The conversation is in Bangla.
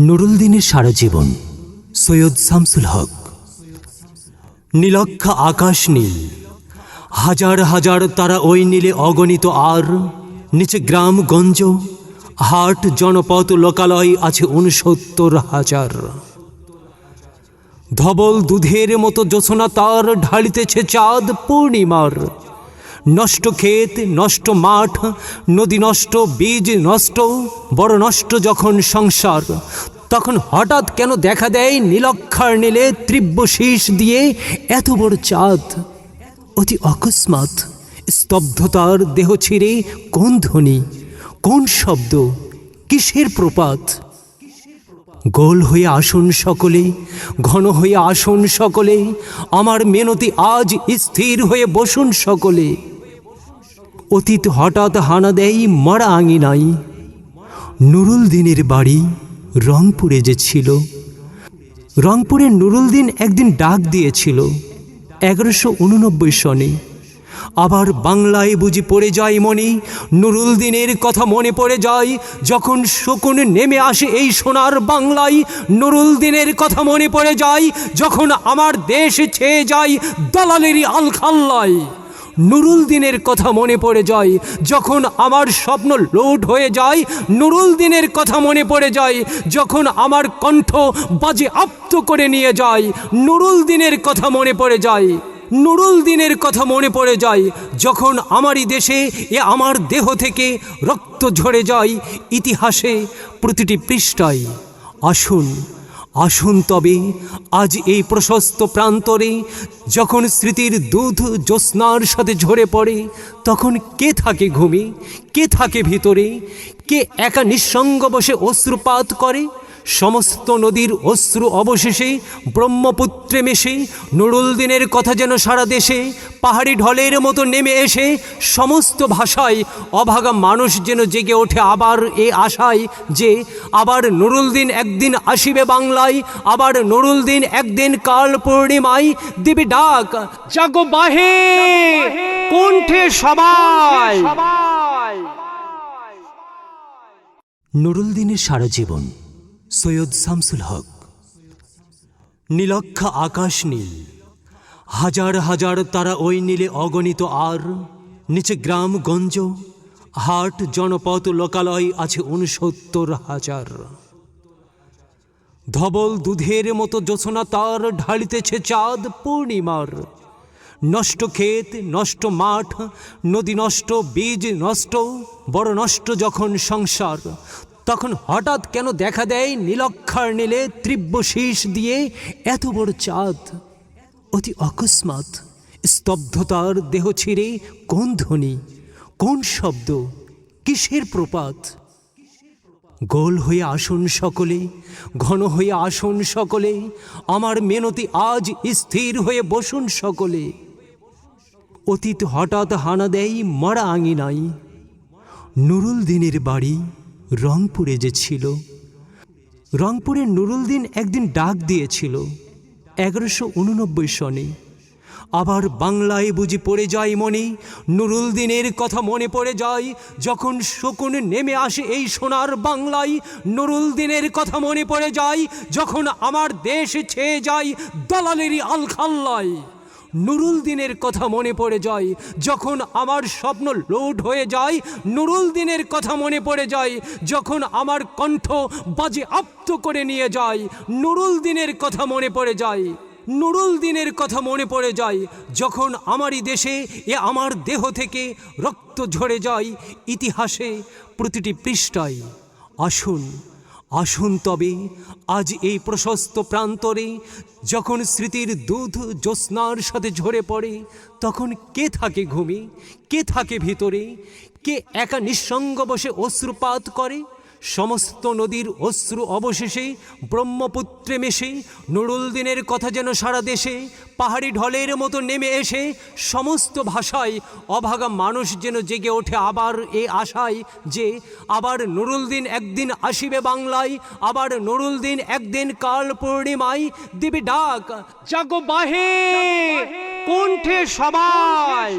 নুরুল দিনের সারা জীবন, সৈয়দ শামসুল হক। নীলক্ষা আকাশ নীল। হাজার হাজার তারা ওই নীলে অগণিত আর। নিচে গ্রাম গঞ্জ, হাট জনপদ লোকালয় আছে উনসত্তর হাজার। ধবল দুধের মতো জোছনা তার ঢালিতেছে চাঁদ পূর্ণিমার। নষ্ট ক্ষেত, নষ্ট মাঠ, নদী নষ্ট, বীজ নষ্ট, বড় নষ্ট যখন সংসার তখন হঠাৎ কেন দেখা দেয় নীলক্ষার নীলে তীব্র শীষ দিয়ে এত বড় চাঁদ। অতি অকস্মাৎ স্তব্ধতার দেহ ছিঁড়ে কোন ধ্বনি, কোন শব্দ, কিসের প্রপাত? গোল হয়ে আসুন সকলে, ঘন হয়ে আসুন সকলে, আমার মেনতি আজ স্থির হয়ে বসুন সকলে। অতীত হঠাৎ হানা দেয় মারা আঙিনাই নুরুল দিনের বাড়ি রংপুরে যে ছিল। রংপুরে নুরুল দিন একদিন ডাক দিয়েছিল, এগারোশো উননব্বই সনে। আবার বাংলায় বুঝি পড়ে যায় মনে নুরুল দিনের কথা মনে পড়ে যায়। যখন শকুন নেমে আসে এই সোনার বাংলায় নুরুল দিনের কথা মনে পড়ে যায়। যখন আমার দেশ ছেয়ে যায় দালালেরই আলখাল্লায়। নুরুল দিনের কথা মনে পড়ে যায়। যখন আমার স্বপ্ন লোড হয়ে যায়, নুরুল দিনের কথা মনে পড়ে যায়। যখন আমার কণ্ঠ বাজে আপ্ত করে নিয়ে যায়, নুরুল দিনের কথা মনে পড়ে যায়। নুরুল দিনের কথা মনে পড়ে যায়। যখন আমারই দেশে, এ আমার দেহ থেকে রক্ত ঝরে যায়। ইতিহাসে প্রতিটি পৃষ্ঠায় আসুন। আসুন তবে, আজ এই প্রশস্ত প্রান্তরে যখন স্মৃতির দুধ জ্যোৎস্নার সাথে ঝরে পড়ে, তখন কে থাকে ঘুমে? কে থাকে ভিতরে? কে একা নিঃসঙ্গ বসে অশ্রুপাত করে? সমস্ত নদীর অশ্রু অবশেষে ব্রহ্মপুত্রে মেশে, নুরুল দিনের কথা যেন সারা দেশে পাহাড়ি ঢলের মতো নেমে এসে সমস্ত ভাষায় অভাগা মানুষ যেন জেগে ওঠে আবার এ আশায় যে আবার নুরুল দিন একদিন আসিবে বাংলায়, আবার নুরুল দিন একদিন কাল পূর্ণিমায়। দিবি ডাক, জাগো বাহে, কণ্ঠে সবাই। নুরুল দিনের সারা জীবন, সৈয়দ শামসুল হক। নীলক্ষা আকাশ নীল। হাজার হাজার তারা ওই নীলে অগণিত আর। নিচে গ্রাম গঞ্জ, হাট, জনপদ, লোকালয় আছে উনসত্তর হাজার। ধবল দুধের মতো জোছনা তার ঢালিতেছে চাঁদ পূর্ণিমার। নষ্ট ক্ষেত, নষ্ট মাঠ, নদী নষ্ট, বীজ নষ্ট, বড় নষ্ট যখন সংসার, তখন হঠাৎ কেন দেখা দেয় নীলক্ষার নীলে তীব্র শীষ দিয়ে এত বড় চাঁদ? অতি অকস্মাৎ স্তব্ধতার দেহ ছিঁড়ে কোন ধ্বনি, কোন শব্দ, কিসের প্রপাত? গোল হয়ে আসুন সকলে, ঘন হয়ে আসুন সকলে, আমার মেনতি আজ স্থির হয়ে বসুন সকলে। অতীত হঠাৎ হানা দেয় মারা আঙিনাই নুরুল দিনের বাড়ি রংপুরে যে ছিল, রংপুরে নুরুল দিন একদিন ডাক দিয়েছিল। এগারোশো উননব্বই সনে আবার বাংলায় বুঝি পড়ে যায় মনে, নুরুল দিনের কথা মনে পড়ে যায়, যখন শকুন নেমে আসে এই সোনার বাংলায়, নুরুল দিনের কথা মনে পড়ে যায়, যখন আমার দেশ ছেয়ে যায়, দালালেরই আলখাল্লায়। নুরুল দিনের কথা মনে পড়ে যায়। যখন আমার স্বপ্ন লোড হয়ে যায়, নুরুল দিনের কথা মনে পড়ে যায়। যখন আমার কণ্ঠ বাজে আপ্ত করে নিয়ে যায়, নুরুল দিনের কথা মনে পড়ে যায়। নুরুল দিনের কথা মনে পড়ে যায়। যখন আমারই দেশে এ আমার দেহ থেকে রক্ত ঝরে যায়, ইতিহাসে প্রতিটি পৃষ্ঠায় আসুন। আসুন তবে আজ এই প্রশস্ত প্রান্তরে যখন স্মৃতির দুধ জ্যোৎস্নার সাথে ঝরে পড়ে, তখন কে থাকে ঘুমে? কে থাকে ভিতরে? কে একা নিঃসঙ্গ বসে অশ্রুপাত করে? সমস্ত নদীর অশ্রু অবশেষে, ব্রহ্মপুত্রে মেশে, নুরুল দিনের কথা যেন সারা দেশে, পাহাড়ি ঢলের মতো নেমে এসে, সমস্ত ভাষায় অভাগা মানুষ যেন জেগে ওঠে আবার এ আশায় যে, আবার নুরুল দিন একদিন আসিবে বাংলায়, আবার নুরুল দিন একদিন কাল পূর্ণিমায়, দিবি ডাক, জাগো বাহে, কণ্ঠে সবাই।